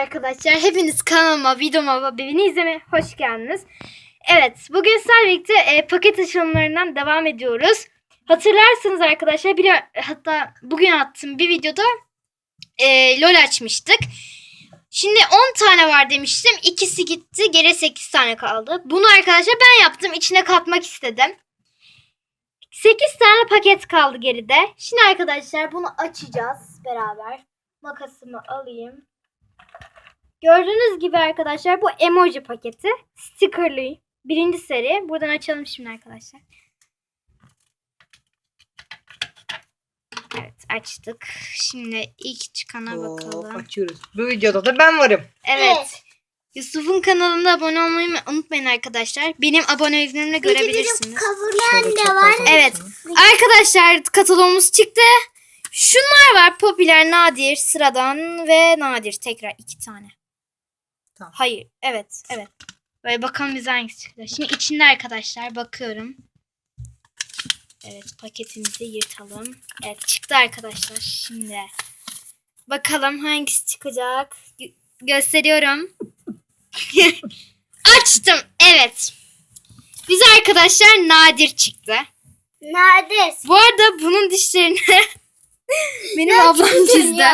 arkadaşlar. Hepiniz kanalıma, videoma ve beni izlemeye hoş geldiniz. Evet, bugün sizlerle birlikte e, paket açılımlarından devam ediyoruz. Hatırlarsınız arkadaşlar, bir, hatta bugün attığım bir videoda e, LOL açmıştık. Şimdi 10 tane var demiştim. İkisi gitti. Geri 8 tane kaldı. Bunu arkadaşlar ben yaptım. İçine katmak istedim. 8 tane paket kaldı geride. Şimdi arkadaşlar bunu açacağız beraber. Makasımı alayım. Gördüğünüz gibi arkadaşlar bu emoji paketi. Stickerlı. Birinci seri. Buradan açalım şimdi arkadaşlar. Evet açtık. Şimdi ilk çıkana Hop, bakalım. açıyoruz. Bu videoda da ben varım. Evet. Yusuf'un kanalına abone olmayı unutmayın arkadaşlar. Benim abonelerimle görebilirsiniz. Kaburan Şöyle da var. Evet. Arkadaşlar kataloğumuz çıktı. Şunlar var. Popüler, nadir, sıradan ve nadir. Tekrar iki tane. Tamam. Hayır. Evet. Evet. Böyle bakalım bize hangisi çıktı. Şimdi içinde arkadaşlar bakıyorum. Evet paketimizi yırtalım. Evet çıktı arkadaşlar. Şimdi bakalım hangisi çıkacak. Gö- gösteriyorum. Açtım. Evet. Bize arkadaşlar nadir çıktı. Nadir. Bu arada bunun dişlerini benim ablam çizdi.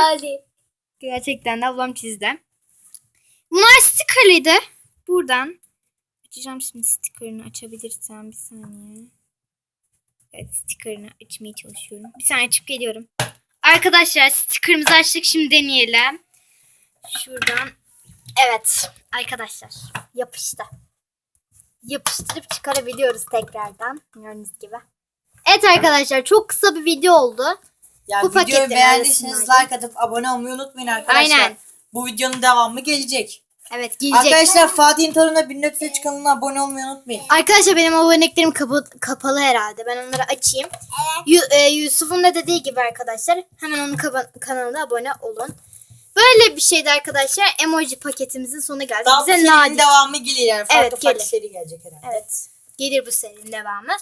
Gerçekten de ablam çizdi. Bunlar stickerlıydı. Buradan açacağım şimdi stickerını açabilirsem bir saniye. Evet stickerını açmaya çalışıyorum. Bir saniye açıp geliyorum. Arkadaşlar stickerımızı açtık şimdi deneyelim. Şuradan. Evet arkadaşlar yapıştı. Yapıştırıp çıkarabiliyoruz tekrardan. Gördüğünüz gibi. Evet arkadaşlar çok kısa bir video oldu. Yani Bu videoyu beğendiyseniz arasındaydı. like atıp abone olmayı unutmayın arkadaşlar. Aynen. Bu videonun devamı gelecek. Evet gelecek. Arkadaşlar Fatih'in torununa 1403 kanalına abone olmayı unutmayın. Arkadaşlar benim abonelerim kapı, kapalı herhalde. Ben onları açayım. Yu- e, Yusuf'un da dediği gibi arkadaşlar hemen onun kaba- kanalına abone olun. Böyle bir şeydi arkadaşlar. Emoji paketimizin sonuna geldik. Daha Bize nadir. devamı gelir yani. Farklı Evet, farklı gelir. seri gelecek herhalde. Evet. Gelir bu serinin devamı.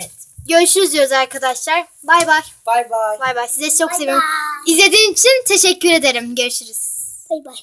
Evet. Görüşürüz diyoruz arkadaşlar. Bay bay. Bay bay. Bay bay. Size çok Bye seviyorum. bye. İzlediğiniz için teşekkür ederim. Görüşürüz. Bay bay.